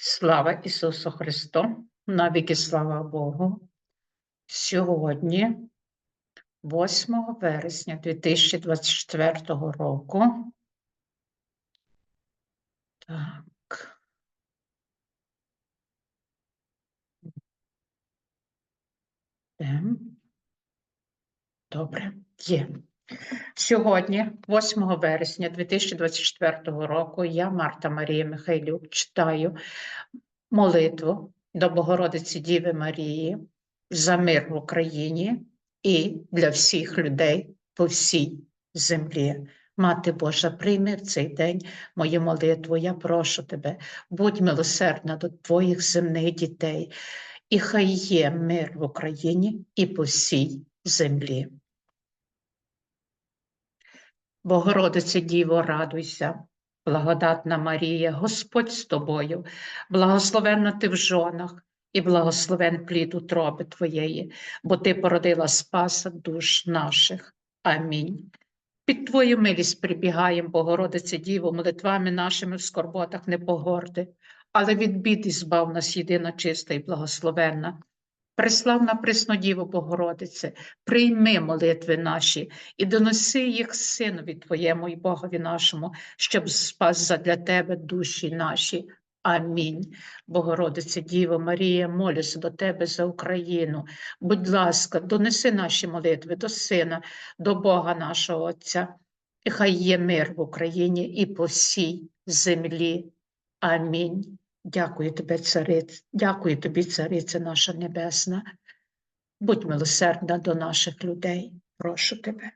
Слава Ісусу Христу, навіки слава Богу. Сьогодні, 8 вересня 2024 року. Так. Ем. Добре, є. Сьогодні, 8 вересня 2024 року, я, Марта Марія Михайлюк, читаю молитву до Богородиці Діви Марії за мир в Україні і для всіх людей по всій землі. Мати Божа, прийми в цей день мою молитву. Я прошу тебе, будь милосердна до твоїх земних дітей, і хай є мир в Україні і по всій землі. Богородице Діво, радуйся, благодатна Марія, Господь з тобою, благословенна ти в жонах і благословен плід утроби Твоєї, бо Ти породила Спаса душ наших. Амінь. Під Твою милість прибігаємо, Богородице Діво, молитвами нашими в скорботах не погорди, але від бід і збав нас єдина чиста і благословенна. Преславна Преснодіво Богородице, прийми молитви наші і доноси їх Синові Твоєму і Богові нашому, щоб спас задля Тебе душі наші. Амінь. Богородице Діво Марія, молюся до Тебе за Україну. Будь ласка, донеси наші молитви до Сина, до Бога нашого Отця. І хай є мир в Україні і по всій землі. Амінь. Дякую тобі, цариць, дякую тобі, цариця наша небесна. Будь милосердна до наших людей. Прошу тебе.